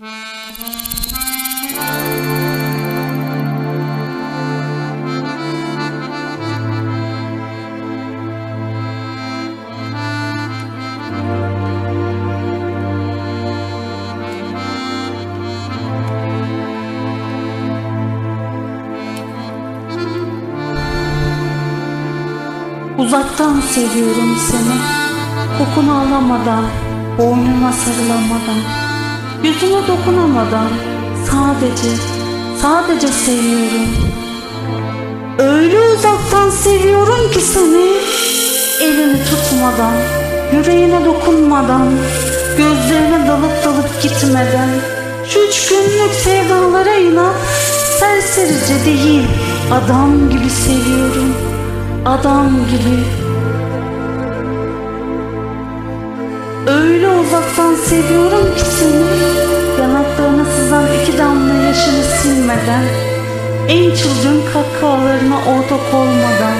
Uzaktan seviyorum seni. Kokunu alamadan Boynuna sarılamadan Yüzüne dokunamadan Sadece Sadece seviyorum. Öyle uzaktan seviyorum ki seni Elini tutmadan Yüreğine dokunmadan Gözlerine dalıp dalıp gitmeden. Şu üç günlük sevdalara inat Serserice değil Adam gibi seviyorum Adam gibi. Öyle uzaktan seviyorum ki seni silmeden En çılgın kahkahalarına ortak olmadan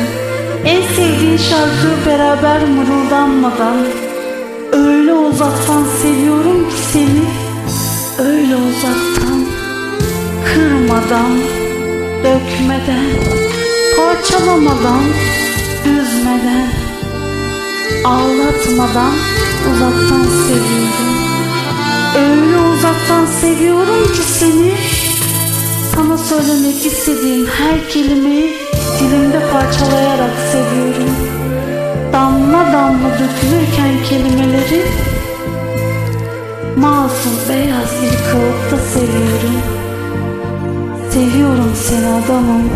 En sevdiğin şarkıyı beraber mırıldanmadan Öyle uzaktan seviyorum ki seni Öyle uzaktan Kırmadan Dökmeden Parçalamadan Üzmeden Ağlatmadan uzaktan seviyorum. Öyle uzaktan seviyorum ki seni söylemek istediğim her kelimeyi dilimde parçalayarak seviyorum. Damla damla dökülürken kelimeleri Masum beyaz bir kağıtta seviyorum. Seviyorum seni adamım